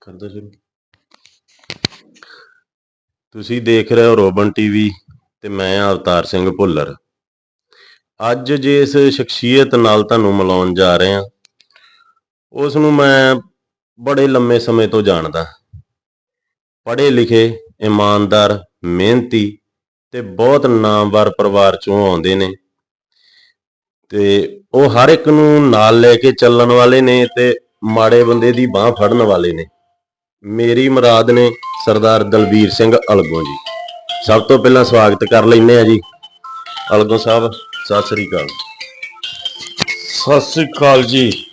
ਕਰਦਾ ਸ਼ੁਰੂ। ਤੁਸੀਂ ਦੇਖ ਰਹੇ ਹੋ ਰੋਬਨ ਟੀਵੀ ਤੇ ਮੈਂ ਅਵਤਾਰ ਸਿੰਘ ਭੁੱਲਰ। ਅੱਜ ਜੇ ਇਸ ਸ਼ਖਸੀਅਤ ਨਾਲ ਤੁਹਾਨੂੰ ਮਿਲਾਉਣ ਜਾ ਰਹੇ ਹਾਂ, ਉਸ ਨੂੰ ਮੈਂ ਬੜੇ ਲੰਮੇ ਸਮੇਂ ਤੋਂ ਜਾਣਦਾ ਪੜ੍ਹੇ ਲਿਖੇ, ਇਮਾਨਦਾਰ, ਮਿਹਨਤੀ ਤੇ ਬਹੁਤ ਨਾਮਵਰ ਪਰਿਵਾਰ ਚੋਂ ਆਉਂਦੇ ਨੇ। ਤੇ ਉਹ ਹਰ ਇੱਕ ਨੂੰ ਨਾਲ ਲੈ ਕੇ ਚੱਲਣ ਵਾਲੇ ਨੇ ਤੇ ਮਾੜੇ ਬੰਦੇ ਦੀ ਬਾਹ ਫੜਨ ਵਾਲੇ ਨੇ। ਮੇਰੀ ਮੁਰਾਦ ਨੇ ਸਰਦਾਰ ਦਲਬੀਰ ਸਿੰਘ ਅਲਗੋ ਜੀ। ਸਭ ਤੋਂ ਪਹਿਲਾਂ ਸਵਾਗਤ ਕਰ ਲੈਨੇ ਆ ਜੀ। ਅਲਗੋਂ ਸਾਹਿਬ, ਸਤਿ ਸ੍ਰੀ ਅਕਾਲ। ਸਤਿ ਸ੍ਰੀ ਅਕਾਲ ਜੀ।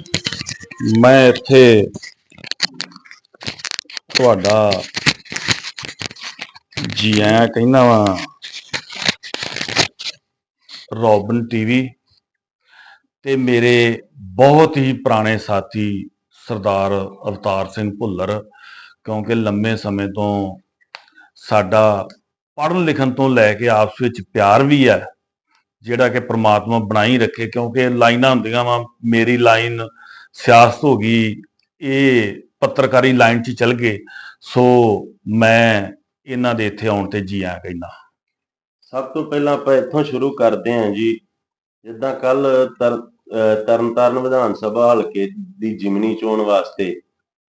ਮੈਂ ਇੱਥੇ ਤੁਹਾਡਾ ਜੀ ਆਇਆਂ ਕਹਿੰਦਾ ਵਾਂ, ਰੋਬਨ ਟੀਵੀ ਤੇ ਮੇਰੇ ਬਹੁਤ ਹੀ ਪੁਰਾਣੇ ਸਾਥੀ ਸਰਦਾਰ ਅਵਤਾਰ ਸਿੰਘ ਭੁੱਲਰ, ਕਿਉਂਕਿ ਲੰਮੇ ਸਮੇਂ ਤੋਂ ਸਾਡਾ ਪੜ੍ਹਨ ਲਿਖਣ ਤੋਂ ਲੈ ਕੇ ਆਪਸ ਵਿੱਚ ਪਿਆਰ ਵੀ ਹੈ, ਜਿਹੜਾ ਕਿ ਪ੍ਰਮਾਤਮਾ ਬਣਾਈ ਰੱਖੇ, ਕਿਉਂਕਿ ਲਾਈਨਾਂ ਹੁੰਦੀਆਂ ਵਾ, ਮੇਰੀ ਲਾਈਨ ਸਿਆਸਤ ਹੋ ਗਈ, ਇਹ ਪੱਤਰਕਾਰੀ ਲਾਈਨ 'ਚ ਚੱਲ ਗਏ, ਸੋ ਮੈਂ ਇਹਨਾਂ ਦੇ ਇੱਥੇ ਆਉਣ ਤੇ ਜੀ ਆ ਕਹਿੰਦਾ। ਸਭ ਤੋਂ ਪਹਿਲਾਂ ਆਪਾਂ ਇੱਥੋਂ ਸ਼ੁਰੂ ਕਰਦੇ ਹਾਂ ਜੀ, ਜਿੱਦਾਂ ਕੱਲ ਤਰਨਤਾਰਨ ਵਿਧਾਨ ਸਭਾ ਹਲਕੇ ਦੀ ਜਿਮਨੀ ਚੋਣ ਵਾਸਤੇ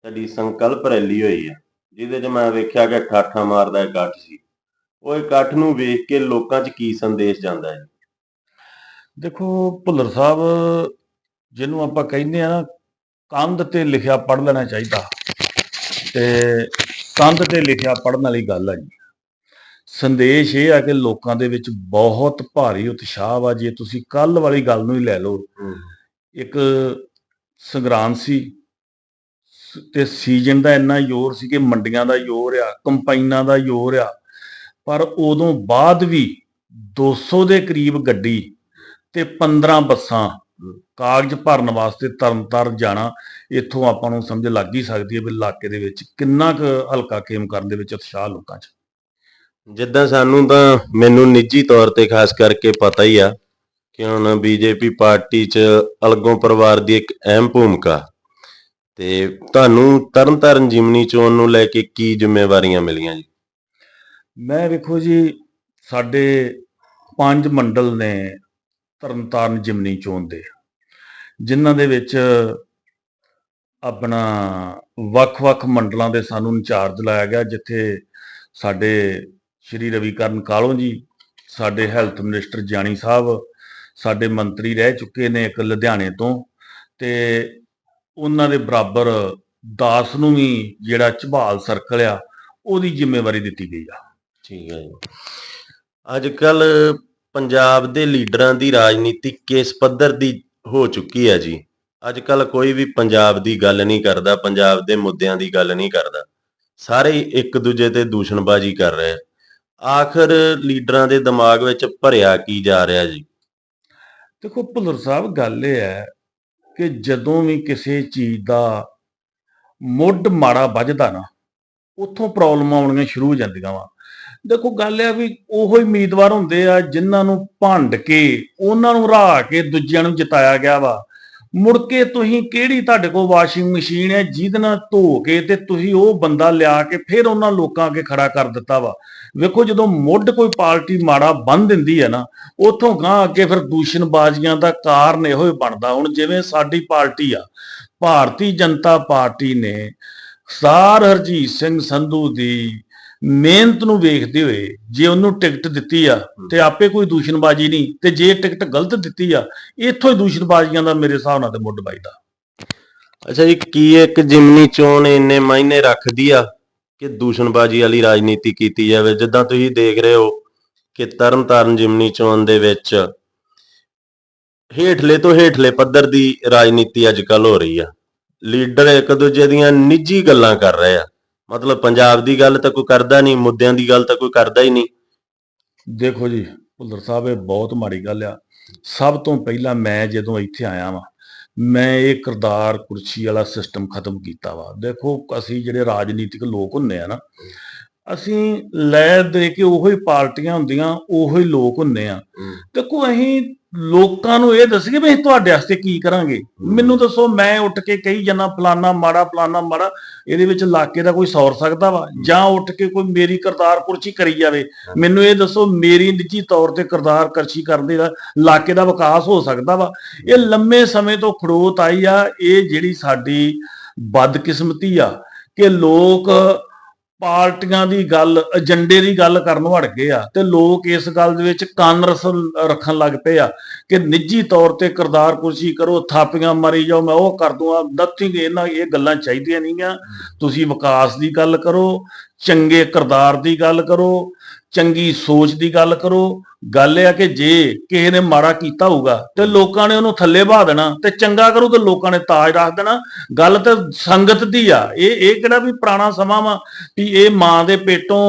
ਸਾਡੀ ਸੰਕਲਪ ਰੈਲੀ ਹੋਈ ਹੈ, ਜਿਹਦੇ 'ਚ ਮੈਂ ਵੇਖਿਆ ਕਿ ਠਾਠਾ ਮਾਰਦਾ ਇਕੱਠ ਸੀ। ਉਹ ਇਕੱਠ ਨੂੰ ਵੇਖ ਕੇ ਲੋਕਾਂ 'ਚ ਕੀ ਸੰਦੇਸ਼ ਜਾਂਦਾ ਹੈ? ਦੇਖੋ, ਭੁੱਲਰ ਸਾਹਿਬ, ਜਿਹਨੂੰ ਆਪਾਂ ਕਹਿੰਦੇ ਆ ਨਾ, ਕੰਧ ਤੇ ਲਿਖਿਆ ਪੜ੍ਹ ਲੈਣਾ ਚਾਹੀਦਾ। ਤੇ ਕੰਧ ਤੇ ਲਿਖਿਆ ਪੜ੍ਹਨ ਵਾਲੀ ਗੱਲ ਹੈ ਜੀ। ਸੰਦੇਸ਼ ਇਹ ਆ ਕਿ ਲੋਕਾਂ ਦੇ ਵਿੱਚ ਬਹੁਤ ਭਾਰੀ ਉਤਸ਼ਾਹ ਵਾ ਜੇ ਤੁਸੀਂ ਕੱਲ ਵਾਲੀ ਗੱਲ ਨੂੰ ਹੀ ਲੈ ਲਓ। ਇੱਕ ਸੰਗਰਾਂਦ ਸੀ ਤੇ ਸੀਜ਼ਨ ਦਾ ਇੰਨਾ ਜ਼ੋਰ ਸੀ ਕਿ ਮੰਡੀਆਂ ਦਾ ਜ਼ੋਰ ਆ ਕੰਪਾਈਨਾਂ ਦਾ ਜ਼ੋਰ ਆ। ਪਰ ਉਦੋਂ ਬਾਅਦ ਵੀ 200 ਦੇ ਕਰੀਬ ਗੱਡੀ ਤੇ 15 ਬੱਸਾਂ ਕਾਗਜ਼ ਭਰਨ ਵਾਸਤੇ ਤਰਨਤਾਰਨ ਜਾਣਾ ਇੱਥੋਂ ਆਪਾਂ ਨੂੰ ਸਮਝ ਲੱਗ ਹੀ ਸਕਦੀ ਹੈ ਵੀ ਇਲਾਕੇ ਦੇ ਵਿੱਚ ਕਿੰਨਾ ਕੁ ਹਲਕਾ ਖੇਮ ਕਰਨ ਦੇ ਵਿੱਚ ਉਤਸ਼ਾਹ ਲੋਕਾਂ 'ਚ। ਜਿੱਦਾਂ ਸਾਨੂੰ ਤਾਂ ਮੈਨੂੰ ਨਿੱਜੀ ਤੌਰ ਤੇ ਖਾਸ ਕਰਕੇ ਪਤਾ ਹੀ ਆ ਕਿ ਹੁਣ ਬੀਜੇਪੀ ਪਾਰਟੀ 'ਚ ਅਲਗੋਂ ਪਰਿਵਾਰ ਦੀ ਇੱਕ ਅਹਿਮ ਭੂਮਿਕਾ ਤੇ ਤੁਹਾਨੂੰ ਤਰਨਤਾਰਨ ਜਿਮਨੀ ਚੋਣ ਨੂੰ ਲੈ ਕੇ ਕੀ ਜ਼ਿੰਮੇਵਾਰੀਆਂ ਮਿਲੀਆਂ ਜੀ? ਮੈਂ ਵੇਖੋ ਜੀ, ਸਾਡੇ ਪੰਜ ਮੰਡਲ ਨੇ ਤਰਨਤਾਰਨ ਜਿਮਨੀ ਚੋਣ ਦੇ, ਜਿਨ੍ਹਾਂ ਦੇ ਵਿੱਚ ਆਪਣਾ ਵੱਖ-ਵੱਖ ਮੰਡਲਾਂ ਦੇ ਸਾਨੂੰ ਇੰਚਾਰਜ ਲਾਇਆ ਗਿਆ, ਜਿੱਥੇ ਸਾਡੇ ਸ਼੍ਰੀ ਰਵੀਕਰਨ ਕਾਲੋਂ ਜੀ, ਸਾਡੇ ਹੈਲਥ ਮਿਨਿਸਟਰ ਜਾਨੀ ਸਾਹਿਬ, ਸਾਡੇ ਮੰਤਰੀ ਰਹਿ ਚੁੱਕੇ ਨੇ ਇੱਕ ਲੁਧਿਆਣੇ ਤੋਂ ਤੇ ਉਹਨਾਂ ਦੇ ਬਰਾਬਰ ਦਾਸ ਨੂੰ ਵੀ ਜਿਹੜਾ ਝਬਾਲ ਸਰਕਲ ਆ, ਉਹਦੀ ਜ਼ਿੰਮੇਵਾਰੀ ਦਿੱਤੀ ਗਈ ਆ। ਠੀਕ ਹੈ ਜੀ। ਅੱਜ ਕੱਲ ਪੰਜਾਬ ਦੇ ਲੀਡਰਾਂ ਦੀ ਰਾਜਨੀਤੀ ਕਿਸ ਪੱਧਰ ਦੀ ਹੋ ਚੁੱਕੀ ਹੈ ਜੀ। ਅੱਜ ਕੱਲ ਕੋਈ ਵੀ ਪੰਜਾਬ ਦੀ ਗੱਲ ਨਹੀਂ ਕਰਦਾ, ਪੰਜਾਬ ਦੇ ਮੁੱਦਿਆਂ ਦੀ ਗੱਲ ਨਹੀਂ ਕਰਦਾ। ਸਾਰੇ ਇੱਕ ਦੂਜੇ ਤੇ ਦੂਸ਼ਣਬਾਜ਼ੀ ਕਰ ਰਹੇ ਆਖਰ ਲੀਡਰਾਂ ਦੇ ਦਿਮਾਗ ਵਿੱਚ ਭਰਿਆ ਕੀ ਜਾ ਰਿਹਾ ਜੀ? ਦੇਖੋ, ਭੁੱਲਰ ਸਾਹਿਬ, ਗੱਲ ਇਹ ਹੈ ਕਿ ਜਦੋਂ ਵੀ ਕਿਸੇ ਚੀਜ਼ ਦਾ ਮੁੱਢ ਮਾੜਾ ਵੱਜਦਾ ਨਾ, ਉੱਥੋਂ ਪ੍ਰੋਬਲਮਾਂ ਆਉਣੀਆਂ ਸ਼ੁਰੂ ਹੋ ਜਾਂਦੀਆਂ ਵਾ। ਦੇਖੋ, ਗੱਲ ਇਹ ਵੀ ਉਹੋ ਹੀ ਉਮੀਦਵਾਰ ਹੁੰਦੇ ਆ ਜਿਨ੍ਹਾਂ ਨੂੰ ਭੰਡ ਕੇ, ਉਹਨਾਂ ਨੂੰ ਰਾਹ ਕੇ ਦੂਜਿਆਂ ਨੂੰ ਜਿਤਾਇਆ ਗਿਆ ਵਾ। ਮੁੜ ਕੇ ਤੁਸੀਂ ਕਿਹੜੀ ਤੁਹਾਡੇ ਕੋਲ ਵਾਸ਼ਿੰਗ ਮਸ਼ੀਨ ਹੈ, ਜਿਹਦੇ ਨਾਲ ਧੋ ਕੇ ਤੇ ਤੁਸੀਂ ਉਹ ਬੰਦਾ ਲਿਆ ਕੇ ਫਿਰ ਉਹਨਾਂ ਲੋਕਾਂ ਅੱਗੇ ਖੜਾ ਕਰ ਦਿੱਤਾ ਵਾ। ਵੇਖੋ ਜਦੋਂ ਮੁੱਢ ਕੋਈ ਪਾਰਟੀ ਮਾੜਾ ਬੰਨ ਦਿੰਦੀ ਹੈ ਨਾ, ਉਥੋਂ ਗਾਂ ਅੱਗੇ ਫਿਰ ਦੂਸ਼ਣਬਾਜ਼ੀਆਂ ਦਾ ਕਾਰਨ ਇਹੋ ਹੀ ਬਣਦਾ। ਹੁਣ ਜਿਵੇਂ ਸਾਡੀ ਪਾਰਟੀ ਆ, ਭਾਰਤੀ ਜਨਤਾ ਪਾਰਟੀ ਨੇ ਸਾਰ ਹਰਜੀਤ ਸਿੰਘ ਸੰਧੂ ਦੀ ਮਿਹਨਤ ਨੂੰ ਵੇਖਦੇ ਹੋਏ ਜੇ ਉਹਨੂੰ ਟਿਕਟ ਦਿੱਤੀ ਆ ਤੇ ਆਪੇ ਕੋਈ ਦੂਸ਼ਣਬਾਜ਼ੀ ਨਹੀਂ ਤੇ ਜੇ ਟਿਕਟ ਗਲਤ ਦਿੱਤੀ ਆ ਇੱਥੋਂ ਹੀ ਦੂਸ਼ਣਬਾਜ਼ੀਆਂ ਦਾ ਮੇਰੇ ਹਿਸਾਬ ਨਾਲ ਤੇ ਮੁੱਢ ਵੱਜਦਾ। ਅੱਛਾ ਜੀ ਕੀ ਇੱਕ ਜਿਮਨੀ ਚੋਣ ਇੰਨੇ ਮਾਇਨੇ ਰੱਖਦੀ ਆ ਕਿ ਦੂਸ਼ਣਬਾਜ਼ੀ ਵਾਲੀ ਰਾਜਨੀਤੀ ਕੀਤੀ ਜਾਵੇ? ਜਿੱਦਾਂ ਤੁਸੀਂ ਦੇਖ ਰਹੇ ਹੋ ਕਿ ਤਰਨਤਾਰਨ ਜਿਮਨੀ ਚੋਣ ਦੇ ਵਿੱਚ ਹੇਠਲੇ ਤੋਂ ਹੇਠਲੇ ਪੱਧਰ ਦੀ ਰਾਜਨੀਤੀ ਅੱਜ ਕੱਲ ਹੋ ਰਹੀ ਆ। ਲੀਡਰ ਇੱਕ ਦੂਜੇ ਦੀਆਂ ਨਿੱਜੀ ਗੱਲਾਂ ਕਰ ਰਹੇ ਆ। ਮਤਲਬ ਪੰਜਾਬ ਦੀ ਗੱਲ ਤਾਂ ਕੋਈ ਕਰਦਾ ਨਹੀਂ ਮੁੱਦਿਆਂ ਦੀ ਗੱਲ ਤਾਂ ਕੋਈ ਕਰਦਾ ਹੀ ਨਹੀਂ। ਦੇਖੋ ਜੀ ਭੁੱਲਰ ਸਾਹਿਬ ਇਹ ਬਹੁਤ ਮਾੜੀ ਗੱਲ ਆ। ਸਭ ਤੋਂ ਪਹਿਲਾਂ ਮੈਂ ਜਦੋਂ ਇੱਥੇ ਆਇਆ ਵਾਂ ਮੈਂ ਇਹ ਕਿਰਦਾਰ ਕੁਰਸੀ ਵਾਲਾ ਸਿਸਟਮ ਖਤਮ ਕੀਤਾ ਵਾ। ਦੇਖੋ ਅਸੀਂ ਜਿਹੜੇ ਰਾਜਨੀਤਿਕ ਲੋਕ ਹੁੰਨੇ ਆ ਨਾ ਅਸੀਂ ਲੈ ਦੇ ਕੇ ਉਹੋ ਹੀ ਪਾਰਟੀਆਂ ਹੁੰਦੀਆਂ ਉਹੋ ਹੀ ਲੋਕ ਹੁੰਨੇ ਆ। ਦੇਖੋ ਅਸੀਂ ਲੋਕਾਂ ਨੂੰ ਇਹ ਦੱਸੀਏ ਵੀ ਅਸੀਂ ਤੁਹਾਡੇ ਵਾਸਤੇ ਕੀ ਕਰਾਂਗੇ? ਮੈਨੂੰ ਦੱਸੋ ਮੈਂ ਉੱਠ ਕੇ ਕਹੀ ਜਨਾ ਫਲਾਨਾ ਮਾੜਾ ਫਲਾਨਾ ਮਾੜਾ ਇਹਦੇ ਵਿੱਚ ਇਲਾਕੇ ਦਾ ਕੋਈ ਸੌਰ ਸਕਦਾ ਵਾ? ਜਾਂ ਉੱਠ ਕੇ ਕੋਈ ਮੇਰੀ ਕਰਤਾਰ ਕੁਰਚੀ ਕਰੀ ਜਾਵੇ? ਮੈਨੂੰ ਇਹ ਦੱਸੋ ਮੇਰੀ ਨਿੱਜੀ ਤੌਰ ਤੇ ਕਰਤਾਰ ਕਰਚੀ ਕਰਨ ਦੇ ਦਾ ਇਲਾਕੇ ਦਾ ਵਿਕਾਸ ਹੋ ਸਕਦਾ ਵਾ? ਇਹ ਲੰਮੇ ਸਮੇਂ ਤੋਂ ਖੜੋਤ ਆਈ ਆ ਇਹ ਜਿਹੜੀ ਸਾਡੀ ਬਦਕਿਸਮਤੀ ਆ ਕਿ ਲੋਕ ਪਾਰਟੀਆਂ ਦੀ ਗੱਲ, ਏਜੰਡੇ ਦੀ ਗੱਲ ਕਰਨ ਵੜ ਗਏ ਆ ਤੇ ਲੋਕ ਇਸ ਗੱਲ ਦੇ ਵਿੱਚ ਕੰਨ ਰਸਲ ਰੱਖਣ ਲੱਗ ਪਏ ਆ ਕਿ ਨਿੱਜੀ ਤੌਰ ਤੇ ਕਰਤਾਰ ਕੁਰਸੀ ਕਰੋ, ਥਾਪੀਆਂ ਮਾਰੀ ਜਾਓ, ਮੈਂ ਉਹ ਕਰ ਦੂੰਗਾ ਨਥਿੰਗ ਇਹਨਾਂ ਇਹ ਗੱਲਾਂ ਚਾਹੀਦੀਆਂ ਨਹੀਂਆਂ। ਤੁਸੀਂ ਵਿਕਾਸ ਦੀ ਗੱਲ ਕਰੋ, ਚੰਗੇ ਕਰਤਾਰ ਦੀ ਗੱਲ ਕਰੋ ਚੰਗੀ ਸੋਚ ਦੀ ਗੱਲ ਕਰੋ। ਗੱਲ ਇਹ ਆ ਕਿ ਜੇ ਕਿਸੇ ਨੇ ਮਾੜਾ ਕੀਤਾ ਹੋਊਗਾ, ਤੇ ਲੋਕਾਂ ਨੇ ਉਹਨੂੰ ਥੱਲੇ ਬਹਾ ਦੇਣਾ, ਤੇ ਚੰਗਾ ਕਰੂ ਤੇ ਲੋਕਾਂ ਨੇ ਤਾਜ ਰੱਖ ਦੇਣਾ। ਗੱਲ ਤਾਂ ਸੰਗਤ ਦੀ ਆ। ਇਹ ਇਹ ਕਿਹੜਾ ਵੀ ਪੁਰਾਣਾ ਸਮਾਂ ਵਾ ਵੀ ਇਹ ਮਾਂ ਦੇ ਪੇਟੋਂ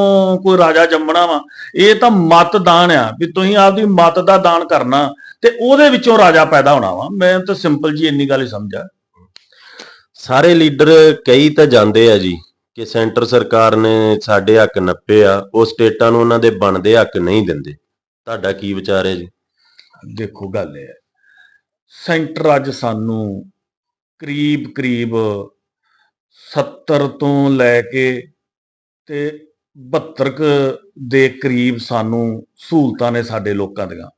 ਕੋਈ ਰਾਜਾ ਜੰਮਣਾ ਵਾ। ਇਹ ਤਾਂ ਮਤ ਦਾਨ ਆ ਵੀ ਤੁਸੀਂ ਆਪਦੀ ਮਤ ਦਾ ਦਾਨ ਕਰਨਾ, ਤੇ ਉਹਦੇ ਵਿੱਚੋਂ ਰਾਜਾ ਪੈਦਾ ਹੋਣਾ ਵਾ। ਮੈਂ ਤਾਂ ਸਿੰਪਲ ਜੀ ਇੰਨੀ ਗੱਲ ਹੀ ਸਮਝਾ। ਸਾਰੇ ਲੀਡਰ ਕਈ ਤਾਂ ਜਾਂਦੇ ਆ ਜੀ ਕਿ ਸੈਂਟਰ ਸਰਕਾਰ ਨੇ ਸਾਡੇ ਹੱਕ ਨੱਪੇ ਆ ਉਹ ਸਟੇਟਾਂ ਨੂੰ ਉਹਨਾਂ ਦੇ ਬਣਦੇ ਹੱਕ ਨਹੀਂ ਦਿੰਦੇ। ਤੁਹਾਡਾ ਕੀ ਵਿਚਾਰ ਹੈ ਜੀ? ਦੇਖੋ ਗੱਲ ਇਹ ਹੈ। ਸੈਂਟਰ ਅੱਜ ਸਾਨੂੰ ਕਰੀਬ ਕਰੀਬ 70 ਤੋਂ ਲੈ ਕੇ ਤੇ 72 ਕੁ ਦੇ ਕਰੀਬ ਸਾਨੂੰ ਸਹੂਲਤਾਂ ਨੇ ਸਾਡੇ ਲੋਕਾਂ ਦੀਆਂ।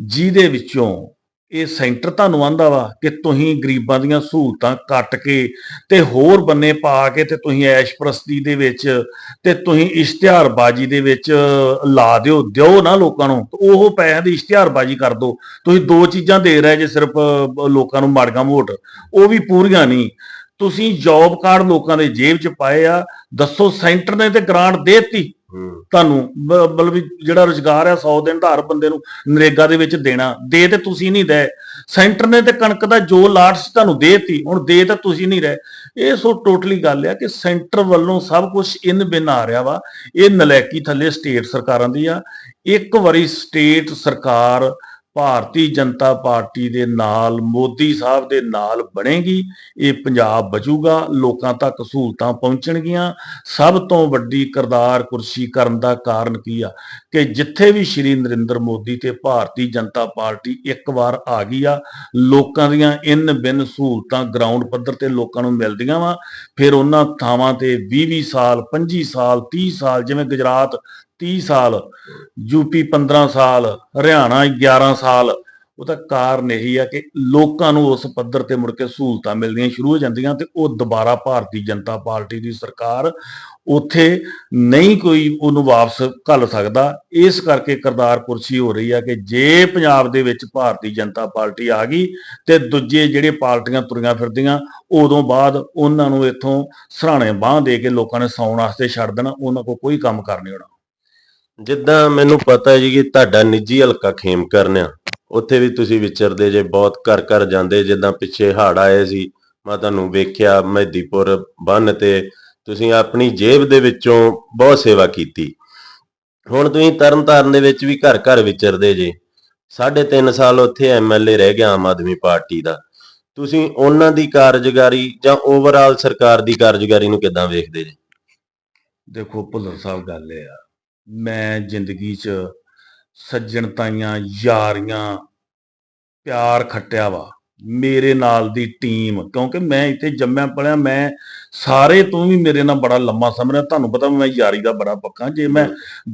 ਜਿਹਦੇ ਵਿੱਚੋਂ ਇਹ ਸੈਂਟਰ ਤੁਹਾਨੂੰ ਆਂਦਾ ਵਾ ਕਿ ਤੁਸੀਂ ਗਰੀਬਾਂ ਦੀਆਂ ਸਹੂਲਤਾਂ ਕੱਟ ਕੇ ਤੇ ਹੋਰ ਬੰਨੇ ਪਾ ਕੇ ਤੇ ਤੁਸੀਂ ਐਸ਼ਪ੍ਰਸਤੀ ਦੇ ਵਿੱਚ ਤੇ ਤੁਸੀਂ ਇਸ਼ਤਿਹਾਰਬਾਜ਼ੀ ਦੇ ਵਿੱਚ ਲਾ ਦਿਓ ਦਿਓ ਨਾ ਲੋਕਾਂ ਨੂੰ ਉਹ ਪੈਸਿਆਂ ਦੀ ਇਸ਼ਤਿਹਾਰਬਾਜ਼ੀ ਕਰ ਦਿਓ ਤੁਸੀਂ ਦੋ ਚੀਜ਼ਾਂ ਦੇ ਰਹੇ ਜੇ ਸਿਰਫ ਲੋਕਾਂ ਨੂੰ ਮਾੜੀਆਂ ਵੋਟ ਉਹ ਵੀ ਪੂਰੀਆਂ ਨਹੀਂ। ਤੁਸੀਂ ਜੌਬ ਕਾਰਡ ਲੋਕਾਂ ਦੇ ਜੇਬ 'ਚ ਪਾਏ ਆ, ਦੱਸੋ ਸੈਂਟਰ ਨੇ ਤੇ ਗ੍ਰਾਂਟ ਦੇਤੀ। ਹੂੰ ਤੁਹਾਨੂੰ ਮਤਲਬ ਵੀ ਜਿਹੜਾ ਰੁਜ਼ਗਾਰ ਆ 100 ਦਿਨ ਦਾ ਹਰ ਬੰਦੇ ਨੂੰ ਨਰੇਗਾ ਦੇ ਵਿੱਚ ਦੇਣਾ, ਦੇ ਤੇ ਤੁਸੀਂ ਨਹੀਂ ਦੇ ਸੈਂਟਰ ਨੇ ਤੇ ਕਣਕ ਦਾ ਜੋ ਲਾਟ ਸੀ ਤੁਹਾਨੂੰ ਦੇਤੀ, ਹੁਣ ਦੇ ਤਾਂ ਤੁਸੀਂ ਨਹੀਂ ਰਹੇ। ਇਹ ਸੋ ਟੋਟਲੀ ਗੱਲ ਹੈ ਕਿ ਸੈਂਟਰ ਵੱਲੋਂ ਸਭ ਕੁਝ ਇਨ ਬਿਨ ਆ ਰਿਹਾ ਵਾ। ਇਹ ਨਲੈਕੀ ਥੱਲੇ ਸਟੇਟ ਸਰਕਾਰਾਂ ਦੀ ਆ। ਇੱਕ ਵਾਰੀ ਸਟੇਟ ਸਰਕਾਰ ਭਾਰਤੀ ਜਨਤਾ ਪਾਰਟੀ ਦੇ ਨਾਲ, ਮੋਦੀ ਸਾਹਿਬ ਦੇ ਨਾਲ ਬਣੇਗੀ, ਇਹ ਪੰਜਾਬ ਬਚੂਗਾ, ਲੋਕਾਂ ਤੱਕ ਸਹੂਲਤਾਂ ਪਹੁੰਚਣਗੀਆਂ। ਸਭ ਤੋਂ ਵੱਡੀ ਕਰਤਾਰ ਕੁਰਸੀ ਕਰਨ ਦਾ ਕਾਰਨ ਕੀ ਆ? ਕਿ ਜਿੱਥੇ ਵੀ ਸ਼੍ਰੀ ਨਰਿੰਦਰ ਮੋਦੀ ਤੇ ਭਾਰਤੀ ਜਨਤਾ ਪਾਰਟੀ ਇੱਕ ਵਾਰ ਆ ਗਈ ਆ, ਲੋਕਾਂ ਦੀਆਂ ਇਨ ਬਿਨ ਸਹੂਲਤਾਂ ਗਰਾਊਂਡ ਪੱਧਰ ਤੇ ਲੋਕਾਂ ਨੂੰ ਮਿਲਦੀਆਂ ਵਾ। ਫਿਰ ਉਹਨਾਂ ਥਾਵਾਂ ਤੇ 20-20 ਸਾਲ 25 ਸਾਲ 30 ਸਾਲ ਜਿਵੇਂ ਗੁਜਰਾਤ 30 ਸਾਲ ਯੂਪੀ 15 ਸਾਲ, ਹਰਿਆਣਾ 11 ਸਾਲ। ਉਹਦਾ ਕਾਰਨ ਇਹੀ ਆ ਕਿ ਲੋਕਾਂ ਨੂੰ ਉਸ ਪੱਧਰ ਤੇ ਮੁੜ ਕੇ ਸਹੂਲਤਾਂ ਮਿਲਦੀਆਂ ਸ਼ੁਰੂ ਹੋ ਜਾਂਦੀਆਂ ਤੇ ਉਹ ਦੁਬਾਰਾ ਭਾਰਤੀ ਜਨਤਾ ਪਾਰਟੀ ਦੀ ਸਰਕਾਰ ਉੱਥੇ ਨਹੀਂ ਕੋਈ ਉਹਨੂੰ ਵਾਪਸ ਘੱਲ ਸਕਦਾ। ਇਸ ਕਰਕੇ ਕਰਤਾਰ ਕੁਰਸੀ ਹੋ ਰਹੀ ਆ ਕਿ ਜੇ ਪੰਜਾਬ ਦੇ ਵਿੱਚ ਭਾਰਤੀ ਜਨਤਾ ਪਾਰਟੀ ਆ ਗਈ ਤੇ ਦੂਜੇ ਜਿਹੜੇ ਪਾਰਟੀਆਂ ਤੁਰੀਆਂ ਫਿਰਦੀਆਂ, ਉਦੋਂ ਬਾਅਦ ਉਹਨਾਂ ਨੂੰ ਇੱਥੋਂ ਸਰਾਣੇ ਬਾਹ ਦੇ ਕੇ ਲੋਕਾਂ ਨੇ ਸੌਣ ਵਾਸਤੇ ਛੱਡ ਦੇਣਾ, ਉਹਨਾਂ ਕੋਲ ਕੋਈ ਕੰਮ ਕਰਨੀ ਹੋਣਾ। ਜਿੱਦਾਂ ਮੈਨੂੰ ਪਤਾ ਜੀ ਕਿ ਤੁਹਾਡਾ ਨਿੱਜੀ ਹਲਕਾ ਖੇਮ ਕਰਨਿਆ ਉੱਥੇ ਵੀ ਤੁਸੀਂ ਵਿਚਰਦੇ ਜੇ, ਬਹੁਤ ਘਰ ਘਰ ਜਾਂਦੇ, ਜਿੱਦਾਂ ਪਿੱਛੇ ਹੜ ਆਏ ਸੀ, ਮੈਂ ਤੁਹਾਨੂੰ ਵੇਖਿਆ ਮਹਿਦੀਪੁਰ ਬੰਨ ਤੇ, ਤੁਸੀਂ ਆਪਣੀ ਜੇਬ ਦੇ ਵਿੱਚੋਂ ਬਹੁਤ ਸੇਵਾ ਕੀਤੀ। ਹੁਣ ਤੁਸੀਂ ਤਰਨਤਾਰਨ ਦੇ ਵਿੱਚ ਵੀ ਘਰ ਘਰ ਵਿਚਰਦੇ ਜੇ, ਸਾਢੇ ਤਿੰਨ ਸਾਲ ਉੱਥੇ ਐਮਐਲਏ ਰਹਿ ਗਿਆ ਆਮ ਆਦਮੀ ਪਾਰਟੀ ਦਾ। ਤੁਸੀਂ ਉਹਨਾਂ ਦੀ ਕਾਰਜਕਾਰੀ ਜਾਂ ਓਵਰਆਲ ਸਰਕਾਰ ਦੀ ਕਾਰਜਕਾਰੀ ਨੂੰ ਕਿੱਦਾਂ ਵੇਖਦੇ ਜੇ? ਦੇਖੋ, ਭੁੱਲਰ ਸਾਹਿਬ, ਗੱਲ ਇਹ ਆ ਮੈਂ ਜ਼ਿੰਦਗੀ 'ਚ ਸੱਜਣਤਾਈਆਂ ਯਾਰੀਆਂ, ਪਿਆਰ ਖੱਟਿਆ ਵਾ। ਮੇਰੇ ਨਾਲ ਦੀ ਟੀਮ ਕਿਉਂਕਿ ਮੈਂ ਇੱਥੇ ਜੰਮਿਆ ਪਲਿਆ ਮੈਂ ਸਾਰੇ ਤੋਂ ਵੀ ਮੇਰੇ ਨਾਲ ਬੜਾ ਲੰਮਾ ਸਮਰਿਆ ਤੁਹਾਨੂੰ ਪਤਾ ਮੈਂ ਯਾਰੀ ਦਾ ਬੜਾ ਪੱਕਾ, ਜੇ ਮੈਂ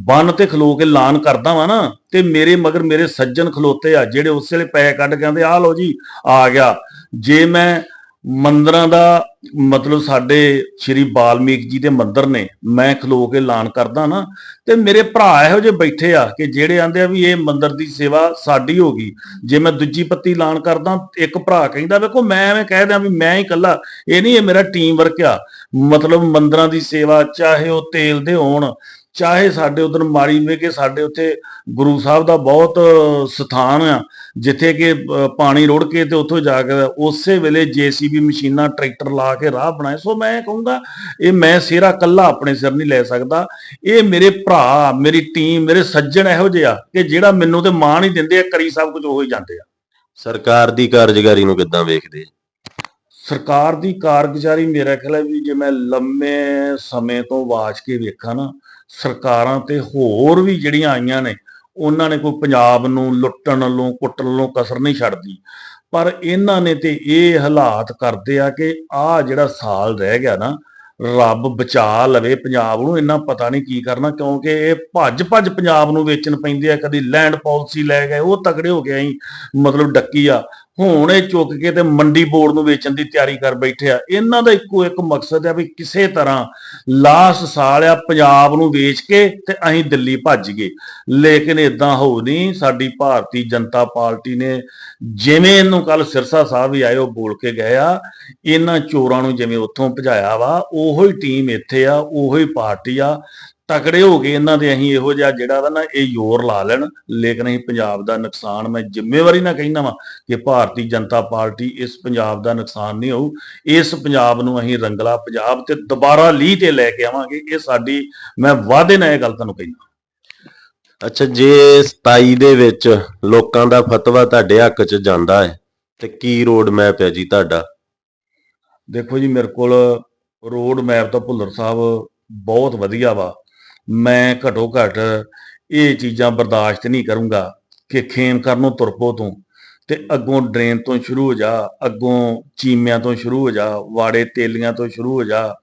ਬੰਨ ਤੇ ਖਲੋ ਕੇ ਐਲਾਨ ਕਰਦਾ ਵਾਂ ਨਾ, ਤੇ ਮੇਰੇ ਮਗਰ ਮੇਰੇ ਸੱਜਣ ਖਲੋਤੇ ਆ, ਜਿਹੜੇ ਉਸ ਵੇਲੇ ਪੈਸੇ ਕੱਢ ਕੇ ਕਹਿੰਦੇ ਆਹ ਲਓ ਜੀ, ਆ ਗਿਆ। ਜੇ ਮੈਂ ਮੰਦਰਾਂ ਦਾ ਮਤਲਬ ਸਾਡੇ ਸ਼੍ਰੀ ਬਾਲਮੀਕ ਜੀ ਦੇ ਮੰਦਰ ਨੇ, ਮੈਂ ਖਲੋ ਕੇ ਐਲਾਨ ਕਰਦਾ ਨਾ, ਤੇ ਮੇਰੇ ਭਰਾ ਇਹੋ ਜਿਹੇ ਬੈਠੇ ਆ ਕਿ ਜਿਹੜੇ ਆਂਦੇ ਆ ਵੀ ਇਹ ਮੰਦਰ ਦੀ ਸੇਵਾ ਸਾਡੀ ਹੋ ਗਈ। ਜੇ ਮੈਂ ਦੂਜੀ ਪੱਤੀ ਐਲਾਨ ਕਰਦਾ, ਇੱਕ ਭਰਾ ਕਹਿੰਦਾ, ਵੇਖੋ ਮੈਂ ਐਵੇਂ ਕਹਿ ਦਿਆਂ ਵੀ ਮੈਂ ਹੀ ਇਕੱਲਾ, ਇਹ ਨਹੀਂ ਇਹ ਮੇਰਾ ਟੀਮ ਵਰਕ ਆ। ਮਤਲਬ ਮੰਦਰਾਂ ਦੀ ਸੇਵਾ, ਚਾਹੇ ਉਹ ਤੇਲ ਦੇ ਹੋਣ ਚਾਹੇ ਸਾਡੇ ਉਧਰ ਮਾੜੀ ਵੇ ਕੇ ਸਾਡੇ ਉੱਥੇ ਗੁਰੂ ਸਾਹਿਬ ਦਾ ਬਹੁਤ ਸਥਾਨ ਆ, ਜਿੱਥੇ ਕਿ ਪਾਣੀ ਰੋੜ ਕੇ ਤੇ ਉੱਥੋਂ ਜਾ ਕੇ ਉਸੇ ਵੇਲੇ ਜੀਸੀਬੀ ਮਸ਼ੀਨਾਂ ਟਰੈਕਟਰ ਲਾ ਕੇ ਰਾਹ ਬਣਾਏ। ਸੋ ਮੈਂ ਕਹੂੰਗਾ, ਇਹ ਮੈਂ ਸਿਹਰਾ ਕੱਲਾ ਆਪਣੇ ਸਿਰ ਨਹੀਂ ਲੈ ਸਕਦਾ। ਇਹ ਮੇਰੇ ਭਰਾ, ਮੇਰੀ ਟੀਮ ਮੇਰੇ ਸੱਜਣ ਇਹੋ ਜਿਹੇ ਆ ਕਿ ਜਿਹੜਾ ਮੈਨੂੰ ਤੇ ਮਾਣ ਹੀ ਦਿੰਦੇ ਆ, ਕਰੀ ਸਭ ਕੁਝ ਉਹ ਹੀ ਜਾਂਦੇ ਆ। ਸਰਕਾਰ ਦੀ ਕਾਰਜਕਾਰੀ ਨੂੰ ਕਿੱਦਾਂ ਵੇਖਦੇ ਸਰਕਾਰ ਦੀ ਕਾਰਗੁਜ਼ਾਰੀ ਮੇਰਾ ਖਿਆਲ ਹੈ ਵੀ ਜੇ ਮੈਂ ਲੰਮੇ ਸਮੇਂ ਤੋਂ ਵਾਚ ਕੇ ਵੇਖਾਂ ਨਾ, ਸਰਕਾਰਾਂ ਤੇ ਹੋਰ ਵੀ ਜਿਹੜੀਆਂ ਆਈਆਂ ਨੇ, ਉਹਨਾਂ ਨੇ ਕੋਈ ਪੰਜਾਬ ਨੂੰ ਲੁੱਟਣ ਨੂੰ ਕੁੱਟਣ ਨੂੰ ਕਸਰ ਨਹੀਂ ਛੱਡਦੀ। ਪਰ ਇਹਨਾਂ ਨੇ ਤੇ ਇਹ ਹਾਲਾਤ ਕਰਦੇ ਆ ਕਿ ਆ ਜਿਹੜਾ ਸਾਲ ਰਹਿ ਗਿਆ ਨਾ, ਰੱਬ ਬਚਾ ਲਵੇ ਪੰਜਾਬ ਨੂੰ, ਇੰਨਾ ਪਤਾ ਨਹੀਂ ਕੀ ਕਰਨਾ, ਕਿਉਂਕਿ ਇਹ ਭੱਜ ਭੱਜ ਪੰਜਾਬ ਨੂੰ ਵੇਚਣ ਪੈਂਦੇ ਆ, ਕਦੀ ਲੈਂਡ ਪਾਲਿਸੀ ਲੈ ਗਏ, ਉਹ ਤਗੜੇ ਹੋ ਗਏ ਅਸੀਂ, ਮਤਲਬ ਡੱਕੀ ਆ। ਹੁਣ ਇਹ ਚੁੱਕ ਕੇ ਤੇ ਮੰਡੀ ਬੋਰਡ ਨੂੰ ਵੇਚਣ ਦੀ ਤਿਆਰੀ ਕਰ ਬੈਠੇ ਆ। ਇਹਨਾਂ ਦਾ ਇੱਕੋ ਇੱਕ ਮਕਸਦ ਆ ਵੀ ਕਿਸੇ ਤਰ੍ਹਾਂ ਲਾਸਟ ਸਾਲ ਆ ਪੰਜਾਬ ਨੂੰ ਵੇਚ ਕੇ ਤੇ ਅਸੀਂ ਦਿੱਲੀ ਭੱਜ ਗਏ। ਲੇਕਿਨ ਇਦਾਂ ਹੋ ਨਹੀਂ, ਸਾਡੀ ਭਾਰਤੀ ਜਨਤਾ ਪਾਰਟੀ ਨੇ ਜਿਵੇਂ ਇਹਨੂੰ ਕੱਲ ਸਿਰਸਾ ਸਾਹਿਬ ਵੀ ਆਏ, ਉਹ ਬੋਲ ਕੇ ਗਏ ਆ, ਇਹਨਾਂ ਚੋਰਾਂ ਨੂੰ ਜਿਵੇਂ ਉੱਥੋਂ ਭਜਾਇਆ ਵਾ, ਉਹੋ ਹੀ ਟੀਮ ਇੱਥੇ ਆ, ਉਹੋ ਹੀ ਪਾਰਟੀ ਆ ਤਕੜੇ ਹੋ ਗਏ ਇਹਨਾਂ ਦੇ ਅਸੀਂ ਇਹੋ ਜਿਹਾ ਜਿਹੜਾ ਵਾ ਨਾ ਇਹ ਜ਼ੋਰ ਲਾ ਲੈਣ। ਲੇਕਿਨ ਅਸੀਂ ਪੰਜਾਬ ਦਾ ਨੁਕਸਾਨ ਮੈਂ ਜ਼ਿੰਮੇਵਾਰੀ ਨਾਲ ਕਹਿੰਦਾ ਵਾਂ ਕਿ ਭਾਰਤੀ ਜਨਤਾ ਪਾਰਟੀ ਇਸ ਪੰਜਾਬ ਦਾ ਨੁਕਸਾਨ ਨਹੀਂ ਹੋਊ। ਇਸ ਪੰਜਾਬ ਨੂੰ ਅਸੀਂ ਰੰਗਲਾ ਪੰਜਾਬ ਤੇ ਦੁਬਾਰਾ ਲੀਹ ਤੇ ਲੈ ਕੇ ਆਵਾਂਗੇ। ਇਹ ਸਾਡੀ ਮੈਂ ਵਾਅਦੇ ਨਾਲ ਇਹ ਗੱਲ ਤੁਹਾਨੂੰ ਕਹਿੰਦਾ। ਅੱਛਾ ਜੇ 27 ਦੇ ਵਿੱਚ ਲੋਕਾਂ ਦਾ ਫਤਵਾ ਤੁਹਾਡੇ ਹੱਕ 'ਚ ਜਾਂਦਾ ਹੈ ਤੇ ਕੀ ਰੋਡ ਮੈਪ ਹੈ ਜੀ ਤੁਹਾਡਾ? ਦੇਖੋ ਜੀ ਮੇਰੇ ਕੋਲ ਰੋਡ ਮੈਪ ਤਾਂ ਭੁੱਲਰ ਸਾਹਿਬ ਬਹੁਤ ਵਧੀਆ ਵਾ। ਮੈਂ ਘਟੋ ਘਟ ਇਹ ਚੀਜ਼ਾਂ ਬਰਦਾਸ਼ਤ ਨਹੀਂ ਕਰੂੰਗਾ ਕਿ ਖੇਮ ਕਰਨੋਂ ਤੁਰ ਪੋ ਤੇ। ਅੱਗੋਂ ਡਰੇਨ ਤੋਂ ਸ਼ੁਰੂ ਹੋ ਜਾ, ਅੱਗੋਂ ਚੀਮਿਆਂ ਤੋਂ ਸ਼ੁਰੂ ਹੋ ਜਾ, ਵਾੜੇ ਤੇਲੀਆਂ ਤੋਂ ਸ਼ੁਰੂ ਹੋ ਜਾ,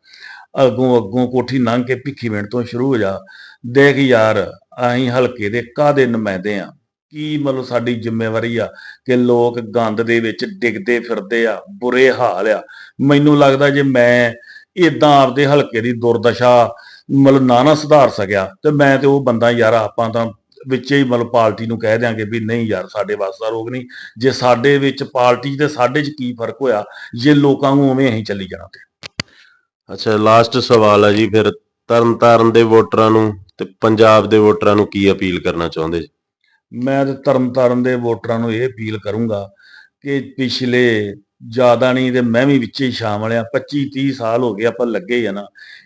ਅੱਗੋਂ ਅੱਗੋਂ ਕੋਠੀ ਲੰਘ ਕੇ ਭਿੱਖੀ ਮਿੰਟ ਤੋਂ ਸ਼ੁਰੂ ਹੋ ਜਾ। ਦੇਖ ਯਾਰ, ਅਸੀਂ ਹਲਕੇ ਦੇ ਕਾਦੇ ਨੁਮਾਇੰਦੇ ਆ? ਕੀ ਮਤਲਬ ਸਾਡੀ ਜ਼ਿੰਮੇਵਾਰੀ ਆ ਕਿ ਲੋਕ ਗੰਦ ਦੇ ਵਿੱਚ ਡਿੱਗਦੇ ਫਿਰਦੇ ਆ, ਬੁਰੇ ਹਾਲ ਆ? ਮੈਨੂੰ ਲੱਗਦਾ ਜੇ ਮੈਂ ਇਦਾਂ ਆਪਦੇ ਹਲਕੇ ਦੀ ਦੁਰਦਸ਼ਾ ਮਤਲਬ ਨਾ ਨਾ ਸੁਧਾਰ ਸਕਿਆ ਤੇ ਮੈਂ ਤੇ ਉਹ ਬੰਦਾ ਯਾਰ ਆਪਾਂ ਤਾਂ ਵਿੱਚੇ ਹੀ ਮਤਲਬ ਪਾਰਟੀ ਨੂੰ ਕਹਿ ਦਿਆਂਗੇ ਵੀ ਨਹੀਂ ਯਾਰ ਸਾਡੇ ਵੱਸ ਦਾ ਰੋਗ ਨਹੀਂ। ਜੇ ਸਾਡੇ ਵਿੱਚ ਪਾਰਟੀ ਤੇ ਸਾਡੇ 'ਚ ਕੀ ਫ਼ਰਕ ਹੋਇਆ ਜੇ ਲੋਕਾਂ ਨੂੰ ਉਵੇਂ ਅਸੀਂ ਚੱਲੀ ਜਾਣਾ ਤੇ ਅੱਛਾ ਲਾਸਟ ਸਵਾਲ ਹੈ ਜੀ ਫਿਰ। ਤਰਨਤਾਰਨ ਦੇ ਵੋਟਰਾਂ ਨੂੰ ਤੇ ਪੰਜਾਬ ਦੇ ਵੋਟਰਾਂ ਨੂੰ ਕੀ ਅਪੀਲ ਕਰਨਾ ਚਾਹੁੰਦੇ ਜੀ? ਮੈਂ ਤੇ ਤਰਨਤਾਰਨ ਦੇ ਵੋਟਰਾਂ ਨੂੰ ਇਹ ਅਪੀਲ ਕਰੂੰਗਾ ਕਿ ਪਿਛਲੇ ਜ਼ਿਆਦਾ ਨਹੀਂ ਤੇ ਮੈਂ ਵੀ ਵਿੱਚ ਹੀ ਸ਼ਾਮਲ ਆ। 25 30 ਸਾਲ ਹੋ ਗਏ ਆਪਾਂ ਲੱਗੇ ਹੀ ਆ ਨਾ।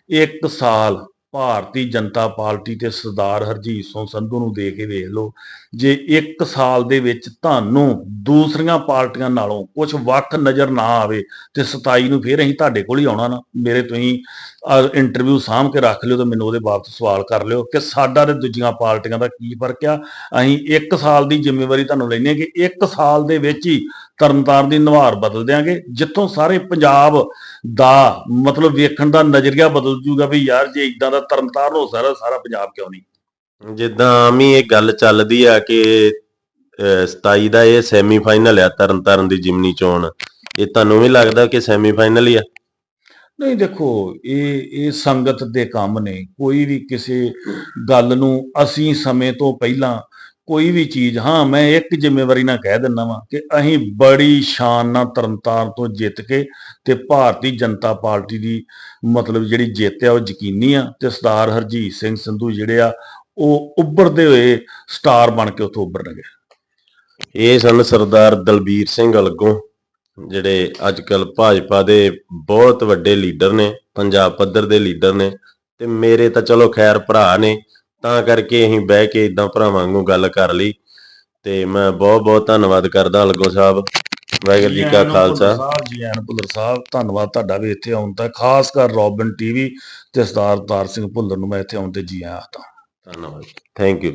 ਇੱਕ ਸਾਲ ਭਾਰਤੀ ਜਨਤਾ ਪਾਰਟੀ ਤੇ ਸਰਦਾਰ ਹਰਜੀਤ ਸਿੰਘ ਸੰਧੂ ਨੂੰ ਦੇ ਕੇ ਵੇਖ ਲਓ। ਜੇ ਇੱਕ ਸਾਲ ਦੇ ਵਿੱਚ ਤੁਹਾਨੂੰ ਦੂਸਰੀਆਂ ਪਾਰਟੀਆਂ ਨਾਲੋਂ ਕੁਝ ਵੱਖ ਨਜ਼ਰ ਨਾ ਆਵੇ ਤੇ 27 ਨੂੰ ਫੇਰ ਅਸੀਂ ਤੁਹਾਡੇ ਕੋਲ ਹੀ ਆਉਣਾ ਨਾ। ਮੇਰੇ ਤੁਸੀਂ ਇੰਟਰਵਿਊ ਸਾਂਭ ਕੇ ਰੱਖ ਲਿਓ ਤੇ ਮੈਨੂੰ ਉਹਦੇ ਬਾਬਤ ਸਵਾਲ ਕਰ ਲਿਓ ਕਿ ਸਾਡਾ ਤੇ ਦੂਜੀਆਂ ਪਾਰਟੀਆਂ ਦਾ ਕੀ ਫ਼ਰਕ ਆ। ਅਸੀਂ ਇੱਕ ਸਾਲ ਦੀ ਜ਼ਿੰਮੇਵਾਰੀ ਤੁਹਾਨੂੰ ਲੈਣੀ ਹੈ ਕਿ ਇੱਕ ਸਾਲ ਦੇ ਵਿੱਚ ਹੀ ਤਰਨਤਾਰਨ ਦੀ ਨੁਹਾਰ ਬਦਲ ਦਿਆਂਗੇ। ਜਿੱਥੋਂ ਸਾਰੇ ਪੰਜਾਬ ਦਾ ਮਤਲਬ ਵੇਖਣ ਦਾ ਨਜ਼ਰੀਆ ਬਦਲ ਜੂਗਾ ਵੀ ਯਾਰ ਜੇ ਇਦਾਂ ਦਾ ਤਰਨਤਾਰਨ ਹੋ ਸਾਰਾ ਸਾਰਾ ਪੰਜਾਬ ਕਿਉਂ ਨਹੀਂ? ਜਿੱਦਾਂ ਆਮ ਇਹ ਗੱਲ ਚੱਲਦੀ ਆ ਕਿ ਅਹ, 27 ਦਾ ਇਹ ਸੈਮੀਫਾਈਨਲ ਆ ਤਰਨਤਾਰਨ ਦੀ ਜਿਮਨੀ ਚੋਣ। ਇਹ ਤੁਹਾਨੂੰ ਵੀ ਲੱਗਦਾ ਕਿ ਸੈਮੀਫਾਈਨਲ ਹੀ ਆ? ਨਹੀਂ ਦੇਖੋ ਇਹ ਇਹ ਸੰਗਤ ਦੇ ਕੰਮ ਨੇ। ਕੋਈ ਵੀ ਕਿਸੇ ਗੱਲ ਨੂੰ ਅਸੀਂ ਸਮੇਂ ਤੋਂ ਪਹਿਲਾਂ ਕੋਈ ਵੀ ਚੀਜ਼, ਹਾਂ, ਮੈਂ ਇੱਕ ਜ਼ਿੰਮੇਵਾਰੀ ਨਾਲ ਕਹਿ ਦਿੰਦਾ ਵਾਂ ਕਿ ਅਸੀਂ ਬੜੀ ਸ਼ਾਨ ਨਾਲ ਤਰਨਤਾਰਨ ਤੋਂ ਜਿੱਤ ਕੇ ਤੇ ਭਾਰਤੀ ਜਨਤਾ ਪਾਰਟੀ ਦੀ ਮਤਲਬ ਜਿਹੜੀ ਜਿੱਤ ਆ, ਉਹ ਯਕੀਨੀ ਆ ਤੇ ਸਰਦਾਰ ਹਰਜੀਤ ਸਿੰਘ ਸੰਧੂ ਜਿਹੜੇ ਆ, ਉਹ ਉੱਭਰਦੇ ਹੋਏ ਸਟਾਰ ਬਣ ਕੇ ਉੱਥੋਂ ਉੱਭਰਨਗੇ। ਇਹ ਸਨ ਸਰਦਾਰ ਦਲਬੀਰ ਸਿੰਘ ਅਲਗੋਂ, ਜਿਹੜੇ ਅੱਜ ਕੱਲ ਭਾਜਪਾ ਦੇ ਬਹੁਤ ਵੱਡੇ ਲੀਡਰ ਨੇ, ਪੰਜਾਬ ਪੱਧਰ ਦੇ ਲੀਡਰ ਨੇ, ਤੇ ਮੇਰੇ ਤਾਂ ਚਲੋ ਖੈਰ ਭਰਾ ਨੇ ਤਾਂ ਕਰਕੇ ਅਸੀਂ ਬਹਿ ਕੇ ਇਦਾਂ ਭਰਾਵਾਂ ਵਾਂਗੂ ਗੱਲ ਕਰ ਲਈ ਤੇ ਮੈਂ ਬਹੁਤ ਬਹੁਤ ਧੰਨਵਾਦ ਕਰਦਾ ਅਲਗੋਂ ਸਾਹਿਬ ਵਾਹਿਗੁਰੂ ਜੀ ਕਾ ਖਾਲਸਾ। ਜੀ ਆਇਆਂ ਨੂੰ ਭੁੱਲਰ ਸਾਹਿਬ ਧੰਨਵਾਦ ਤੁਹਾਡਾ ਵੀ ਇੱਥੇ ਆਉਣ ਦਾ ਖਾਸ ਕਰ ਰੋਬਨ ਟੀਵੀ ਤੇ ਸਰਦਾਰ ਤਾਰ ਸਿੰਘ ਭੁੱਲਰ ਨੂੰ ਮੈਂ ਇੱਥੇ ਆਉਣ ਤੇ ਜੀ ਆਇਆ ਤਾਂ। ਧੰਨਵਾਦ। Thank you